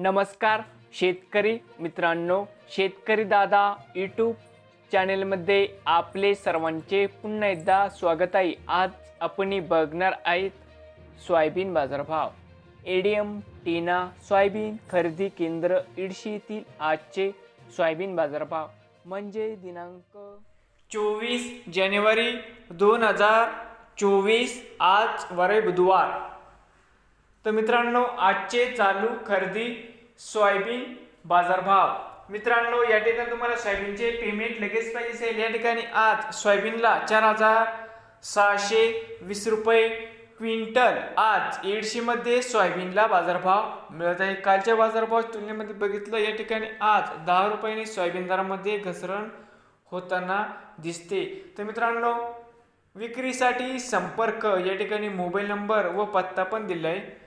नमस्कार शेतकरी मित्रांनो शेतकरी दादा यूट्यूब चॅनेलमध्ये आपले सर्वांचे पुन्हा एकदा स्वागत आहे. आज आपण बघणार आहेत सोयाबीन बाजारभाव. एडीएम टीना सोयाबीन खरेदी केंद्र इडशी आजचे सोयाबीन बाजारभाव. म्हणजे दिनांक चोवीस जानेवारी दोन हजार चोवीस आज वरे बुधवार. तर मित्रांनो आजचे चालू खरेदी सोयाबीन बाजारभाव. मित्रांनो या ठिकाणी तुम्हाला सोयाबीनचे पेमेंट लगेच पाहिजे असेल. या ठिकाणी आज सोयाबीनला चार हजार सहाशे वीस रुपये क्विंटल. आज एडशीमध्ये सोयाबीनला बाजारभाव मिळत आहे. कालच्या बाजारभाव तुलनेमध्ये बघितलं या ठिकाणी आज दहा रुपयांनी सोयाबीन दरामध्ये घसरण होताना दिसते. तर मित्रांनो विक्रीसाठी संपर्क. या ठिकाणी मोबाईल नंबर व पत्ता पण दिला आहे